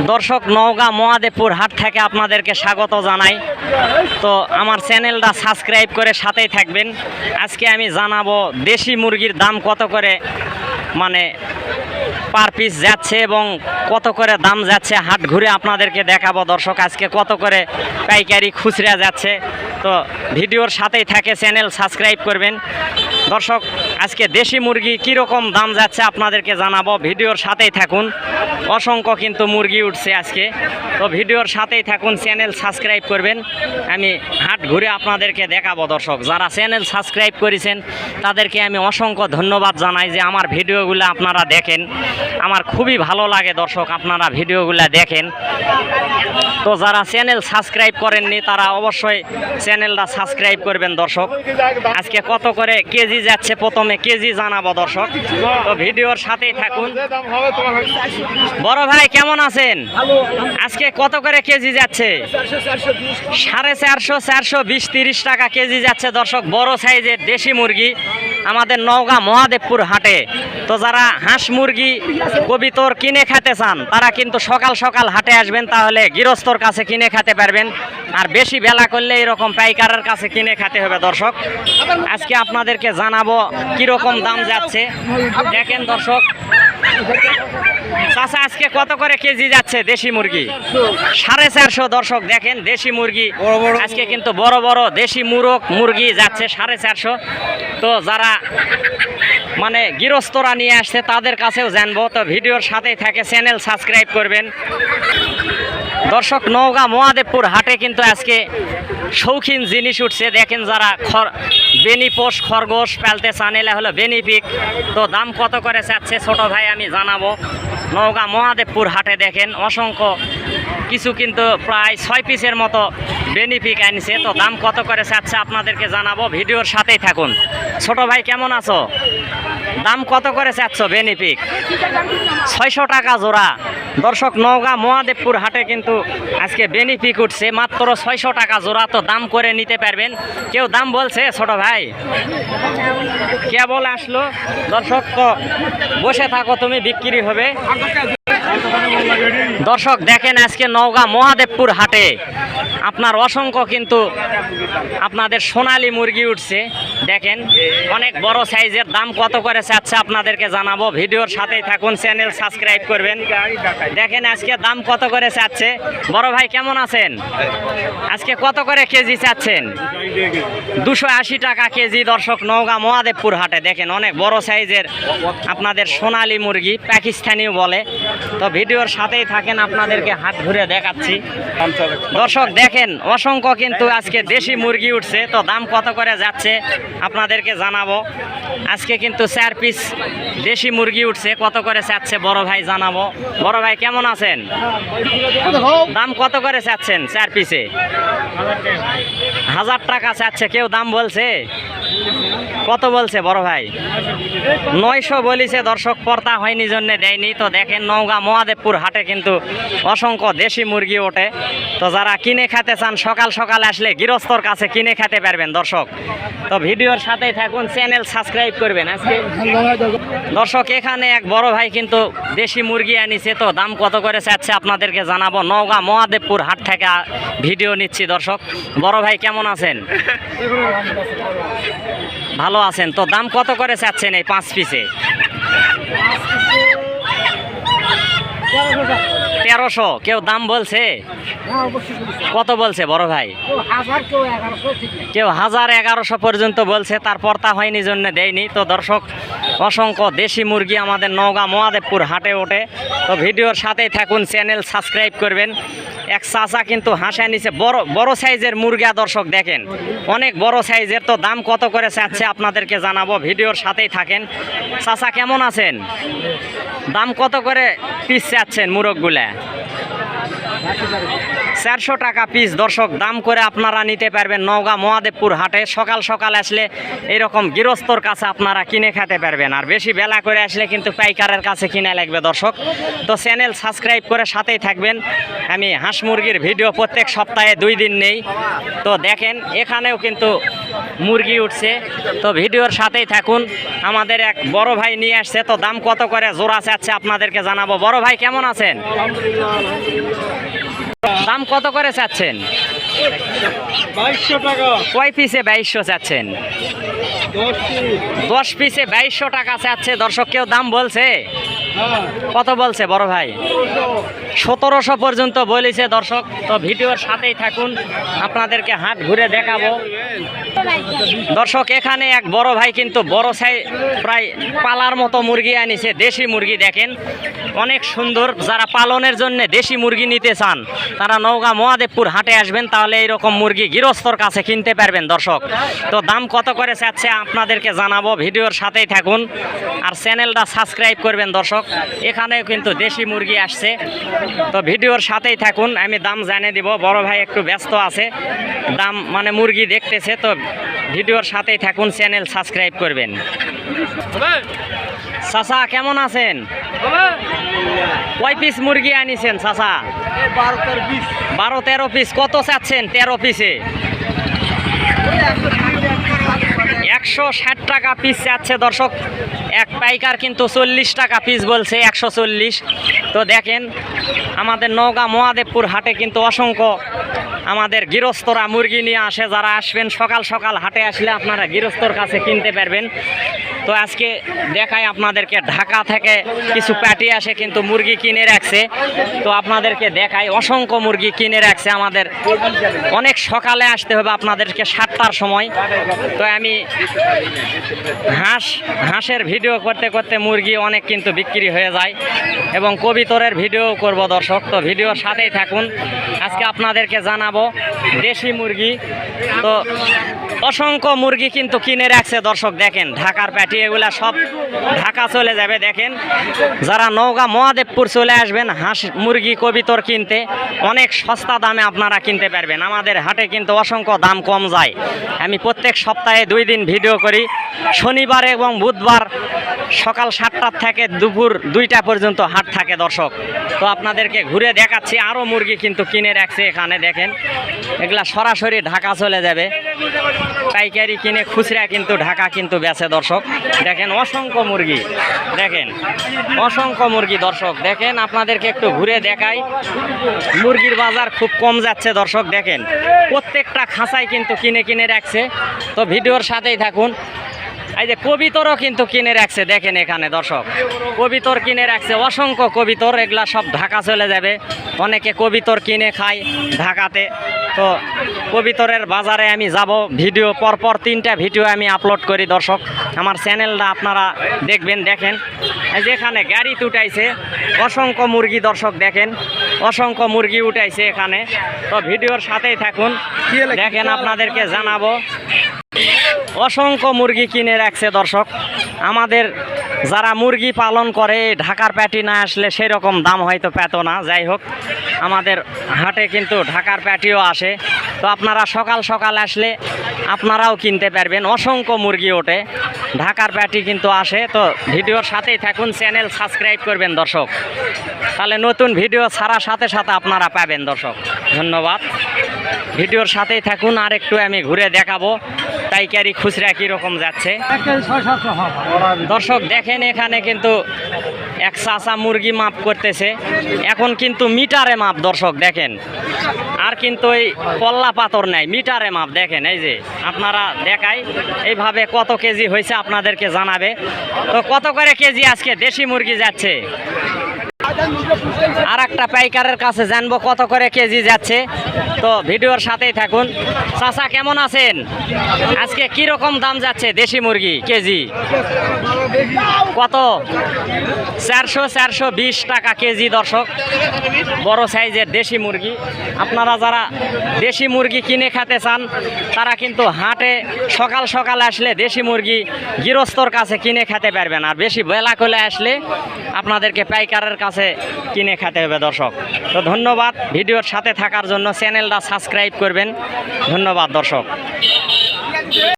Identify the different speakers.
Speaker 1: দর্শক, নওগাঁ মহাদেবপুর হাট থেকে আপনাদেরকে স্বাগত জানাই। তো আমার চ্যানেলটা সাবস্ক্রাইব করে সাথেই থাকবেন। আজকে আমি জানাব দেশি মুরগির দাম কত করে মানে পার পিস যাচ্ছে এবং কত করে দাম যাচ্ছে, হাট ঘুরে আপনাদেরকে দেখাবো। দর্শক, আজকে কত করে পাইকারি খুচরা যাচ্ছে। তো ভিডিওর সাথেই থাকে, চ্যানেল সাবস্ক্রাইব করবেন। দর্শক, আজকে দেশি মুরগি কীরকম দাম যাচ্ছে আপনাদেরকে জানাব। ভিডিওর সাথেই থাকুন। অসংখ্য কিন্তু মুরগি উঠছে আজকে। তো ভিডিওর সাথেই থাকুন, চ্যানেল সাবস্ক্রাইব করবেন। আমি হাট ঘুরে আপনাদেরকে দেখাবো দর্শক। যারা চ্যানেল সাবস্ক্রাইব করেছেন, তাদেরকে আমি অসংখ্য ধন্যবাদ জানাই যে আমার ভিডিওগুলো আপনারা দেখেন। আমার খুবই ভালো লাগে দর্শক, আপনারা ভিডিওগুলো দেখেন। তো যারা চ্যানেল সাবস্ক্রাইব করেননি, তারা অবশ্যই চ্যানেলটা সাবস্ক্রাইব করবেন দর্শক। আজকে কত করে কেজি যাচ্ছে? প্রথমে কেজি জানাব দর্শক। তো ভিডিওর সাথেই থাকুন। বড় ভাই, কেমন আছেন? আজকে কত করে কেজি যাচ্ছে? সাড়ে চারশো চারশো বিশ, তিরিশ টাকা কেজি যাচ্ছে দর্শক। বড় সাইজের দেশি মুরগি। আমাদের নওগাঁ মহাদেবপুর হাটে। তো যারা হাঁস মুরগি কবিতর কিনে খেতে চান, তারা কিন্তু সকাল সকাল হাটে আসবেন, তাহলে গৃহস্থর কাছে কিনে খেতে পারবেন। আর বেশি বেলা করলে এরকম পাইকারের কাছে কিনে খেতে হবে, দর্শক। আজকে আপনাদেরকে জানাব কীরকম দাম যাচ্ছে। দেখেন দর্শক। চাচা আজকে কত করে কেজি যাচ্ছে দেশি মুরগি? সাড়ে চারশো দর্শক দেখেন দেশি মুরগি। আজকে কিন্তু বড় বড় দেশি মুরগ মুরগি যাচ্ছে সাড়ে চারশো। তো যারা মানে গৃহস্থরা নিয়ে আসছে তাদের কাছেও জানব। তো ভিডিওর সাথেই থাকে চ্যানেল সাবস্ক্রাইব করবেন। দর্শক নওগাঁ মহাদেবপুর হাটে কিন্তু আজকে শৌখিন জিনিস উঠছে। দেখেন যারা খর বেনিপোষ খরগোশ পালতে চান, এলে হলো বেনিপিক তো দাম কত করে চাচ্ছে ছোট ভাই আমি জানাব। নওগাঁ মহাদেবপুর হাটে দেখেন, অসংখ্য কিছু কিন্তু প্রায় ছয় পিসের মতো বেনিফিক আনছে। তো দাম কত করে চাচ্ছে আপনাদেরকে জানাব। ভিডিওর সাথেই থাকুন। ছোট ভাই, কেমন আছো? দাম কত করে চাচ্ছ বেনিফিক ছয়শো টাকা জোড়া। দর্শক, নওগাঁ, মহাদেবপুর হাটে কিন্তু আজকে বেনিফিক উঠছে। মাত্র ছয়শো টাকা জোড়া, তো দাম করে নিতে পারবেন। কেউ দাম বলছে, ছোট ভাই? কেবল আসলো। দর্শক, তো বসে থাকো, তুমি বিক্রি হবে। দর্শক, দেখেন আজকে নওগাঁ মহাদেবপুর হাটে। আপনার অসংখ্য কিন্তু আপনাদের সোনালী মুরগি উঠছে। দেখেন, অনেক বড় সাইজের দাম কত করে চাচ্ছে আপনাদেরকে জানাব। ভিডিওর সাথেই থাকুন, চ্যানেল সাবস্ক্রাইব করবেন। দেখেন আজকে দাম কত করে চাচ্ছে। বড় ভাই কেমন আছেন? আজকে কত করে কেজি চাচ্ছেন? দুশো আশি টাকা কেজি দর্শক নওগাঁ মহাদেবপুর হাটে। দেখেন, অনেক বড় সাইজের আপনাদের সোনালী মুরগি, পাকিস্তানিও বলে। তো ভিডিওর সাথেই থাকেন আপনাদেরকে হাত ঘুরে দেখাচ্ছি। দর্শক দেখেন অসংখ্য কিন্তু আজকে দেশি মুরগি উঠছে তো দাম কত করে যাচ্ছে আপনাদেরকে জানাব। আজকে কিন্তু চার পিস দেশি মুরগি উঠছে কত করে চাচ্ছে বড় ভাই জানাব। বড় ভাই কেমন আছেন? দাম কত করে চাচ্ছেন চার পিসে? হাজার টাকা চাচ্ছে কেউ দাম বলছে? কত বলছে বড় ভাই? নয়শো বলিছে, দর্শক পর্তা হয়নি জন্য, দেয়নি। তো দেখেন নওগাঁ মহাদেবপুর হাটে কিন্তু অসংখ্য দেশি মুরগি ওঠে। তো যারা কিনে খেতে চান, সকাল সকাল আসলে গৃহস্থর কাছে কিনে খেতে পারবেন দর্শক। তো ভিডিওর সাথেই থাকুন, চ্যানেল সাবস্ক্রাইব করবেন আজকে। দর্শক, এখানে এক বড় ভাই কিন্তু দেশি মুরগি আনিছে। তো দাম কত করে চাচ্ছে আপনাদেরকে জানাব। নওগাঁ মহাদেবপুর হাট থেকে ভিডিও নিচ্ছি দর্শক। বড় ভাই কেমন আছেন? ভালো আছেন। তো দাম কত করে চাচ্ছেন এই পাঁচ পিসে তেরোশো। কেউ দাম বলছে? কত বলছে বড় ভাই? কেউ হাজার এগারোশো পর্যন্ত বলছে, তারপর তা হয়নি, জন্য দেয়নি। তো দর্শক অসংখ্য দেশি মুরগি আমাদের নওগাঁ মহাদেবপুর হাটে ওঠে। তো ভিডিওর সাথেই থাকুন, চ্যানেল সাবস্ক্রাইব করবেন। এক চাচা কিন্তু হাসা নিচে বড় বড় সাইজের মুরগা। দর্শক দেখেন, অনেক বড় সাইজের, তো দাম কত করে চাচ্ছে আপনাদেরকে জানাব। ভিডিওর সাথেই থাকেন। চাচা কেমন আছেন? দাম কত করে পিস চাচ্ছেন মুরগগুলা? চারশো টাকা পিস দর্শক, দাম করে আপনারা নিতে পারবেন নওগাঁ মহাদেবপুর হাটে। সকাল সকাল আসলে এরকম গৃহস্থর কাছে আপনারা কিনে খেতে পারবেন। আর বেশি বেলা করে আসলে কিন্তু পাইকারের কাছে কিনে লাগবে দর্শক। তো চ্যানেল সাবস্ক্রাইব করে সাথেই থাকবেন। আমি হাঁস মুরগির ভিডিও প্রত্যেক সপ্তাহে দুই দিন নেই। তো দেখেন, এখানেও কিন্তু মুরগি উঠছে। তো ভিডিওর সাথেই থাকুন। আমাদের এক বড় ভাই নিয়ে আসছে। তো দাম কত করে? জোড়া চাচ্ছে আপনাদেরকে জানাব। বড় ভাই, কেমন আছেন? দাম কত করে চাচ্ছেন? কয় পিসে বাইশশো চাচ্ছেন?
Speaker 2: দশ পিসে
Speaker 1: বাইশশো টাকা চাচ্ছে। দর্শক কেউ দাম বলছে?
Speaker 2: হ্যাঁ।
Speaker 1: কত বলছে বড় ভাই? সতেরোশো পর্যন্ত বলেছে দর্শক। তো ভিডিওর সাথেই থাকুন। আপনাদেরকে হাত ঘুরে দেখাবো। দর্শক, এখানে এক বড় ভাই কিন্তু বড় সাই প্রায় পালার মতো মুরগি আনিছে, দেশি মুরগি দেখেন। অনেক সুন্দর, যারা পালনের জন্য দেশি মুরগি নিতে চান, তারা নওগাঁ মহাদেবপুর হাটে আসবেন, তাহলে এইরকম মুরগি গৃহস্থর কাছে কিনতে পারবেন দর্শক। তো দাম কত করে চাচ্ছে আপনাদেরকে জানাব, ভিডিওর সাথেই থাকুন, আর চ্যানেলটা সাবস্ক্রাইব করবেন দর্শক। এখানেও কিন্তু দেশি মুরগি আসছে। তো ভিডিওর সাথেই থাকুন, আমি দাম জানিয়ে দিব, বড় ভাই একটু ব্যস্ত আছে, দাম মানে মুরগি দেখতেছে, তো ভিডিওর সাথেই থাকুন, চ্যানেল সাবস্ক্রাইব করবেন। চাচা, কেমন আছেন? কয় পিস মুরগি আনিছেন, চাচা?
Speaker 2: বারো, তার
Speaker 1: পিস কত চাচ্ছেন তেরো পিসে একশো ষাট টাকা পিস চাচ্ছে দর্শক। এক পাইকার কিন্তু চল্লিশ টাকা পিস বলছে, একশো চল্লিশ। তো দেখেন, আমাদের নওগাঁ মহাদেবপুর হাটে কিন্তু অসংখ্য আমাদের গৃহস্থরা মুরগি নিয়ে আসে, যারা আসবেন সকাল সকাল হাটে আসলে আপনারা গৃহস্থর কাছে কিনতে পারবেন। তো আজকে দেখাই আপনাদেরকে, ঢাকা থেকে কিছু প্যাটি আসে কিন্তু মুরগি কিনে রাখছে। তো আপনাদেরকে দেখাই, অসংখ্য মুরগি কিনে রাখছে আমাদের। অনেক সকালে আসতে হবে আপনাদেরকে সাতটার সময়। তো আমি হাঁস, হাঁসের ভিডিও করতে করতে মুরগি অনেক কিন্তু বিক্রি হয়ে যায় এবং কবিতরের ভিডিও করব দর্শক। তো ভিডিওর সাথেই থাকুন। আজকে আপনাদেরকে জানাব, দেশি মুরগি। তো অসংখ্য মুরগি কিন্তু কিনে রাখছে দর্শক, দেখেন ঢাকার প্যাটি এগুলা সব ঢাকা চলে যাবে, দেখেন। যারা নওগাঁ, মহাদেবপুর চলে আসবেন, হাঁস মুরগি, কবিতর কিনতে, অনেক সস্তা দামে আপনারা কিনতে পারবেন। আমাদের হাটে কিন্তু অসংখ্য দাম কম যায়। আমি প্রত্যেক সপ্তাহে দুই দিন ভিডিও করি। শনিবার এবং বুধবার সকাল সাতটার থেকে দুপুর দুইটা পর্যন্ত হাট থাকে দর্শক। তো আপনাদেরকে ঘুরে দেখাচ্ছি আরও মুরগি কিন্তু কিনে রাখছে এখানে, দেখেন। এগুলা সরাসরি ঢাকা চলে যাবে। পাইকারি কিনে খুচরা কিন্তু, ঢাকা কিন্তু বেছে দর্শক। দেখেন অসংখ্য মুরগি, দেখেন, অসংখ্য মুরগি দর্শক। দেখেন, আপনাদেরকে একটু ঘুরে দেখাই। মুরগির বাজার খুব কম যাচ্ছে দর্শক, দেখেন। প্রত্যেকটা খাঁচাই কিন্তু কিনে কিনে রাখছে। তো ভিডিওর সাথেই থাকুন। এই যে কবিতরও কিন্তু কিনে রাখছে দেখেন এখানে দর্শক। কবিতর কিনে রাখছে অসংখ্য কবিতর এগুলা সব ঢাকা চলে যাবে। অনেকে কবিতর কিনে খায় ঢাকাতে। তো কবিতরের বাজারে আমি যাব ভিডিও পরপর তিনটা ভিডিও আমি আপলোড করি দর্শক। আমার চ্যানেলটা আপনারা দেখবেন দেখেন। এই যে এখানে গাড়ি উঠাইছে অসংখ্য মুরগি দর্শক দেখেন। অসংখ্য মুরগি উঠাইছে এখানে। তো ভিডিওর সাথেই থাকুন। দেখেন আপনাদেরকে জানাব। অসংখ্য মুরগি কিনে রাখছে দর্শক। আমাদের যারা মুরগি পালন করে, ঢাকার প্যাটি না আসলে সেই রকম দাম হয়তো পেত না। যাই হোক, আমাদের হাটে কিন্তু ঢাকার প্যাটিও আসে। তো আপনারা সকাল সকাল আসলে আপনারাও কিনতে পারবেন। অসংখ্য মুরগি ওঠে। ঢাকার প্যাটি কিন্তু আসে। তো ভিডিওর সাথেই থাকুন, চ্যানেল সাবস্ক্রাইব করবেন দর্শক। তাহলে নতুন ভিডিও ছাড়ার সাথে সাথে আপনারা পাবেন দর্শক। ধন্যবাদ। ভিডিওর সাথেই থাকুন আর একটু আমি ঘুরে দেখাবো। পাইকারি খুচরা কীরকম যাচ্ছে? দর্শক, দেখেন এখানে কিন্তু এক চাষা মুরগি মাপ করতেছে। এখন কিন্তু মিটারে মাপ, দর্শক, দেখেন। আর কিন্তু ওই কল্লা পাথর নাই, মিটারে মাপ, দেখেন, এই যে আপনারা দেখাই। এইভাবে কত কেজি হয়েছে আপনাদেরকে জানাবে। তো কত করে কেজি আজকে দেশি মুরগি যাচ্ছে? আর একটা পাইকারের কাছে জানব কত করে কেজি যাচ্ছে। তো ভিডিওর সাথেই থাকুন। চাচা, কেমন আছেন? আজকে কি রকম দাম যাচ্ছে দেশি মুরগি কেজি? কত? চারশো চারশো বিশ টাকা কেজি দর্শক। বড় সাইজের দেশি মুরগি। আপনারা যারা দেশি মুরগি কিনে খেতে চান, তারা কিন্তু হাটে সকাল সকাল আসলে দেশি মুরগি গৃহস্থর কাছে কিনে খেতে পারবেন। আর বেশি বেলা করে আসলে আপনাদেরকে পাইকারের কাছে কিনে খেতে হবে দর্শক। তো ধন্যবাদ ভিডিওর সাথে থাকার জন্য চ্যানেলটা সাবস্ক্রাইব করবেন। ধন্যবাদ দর্শক।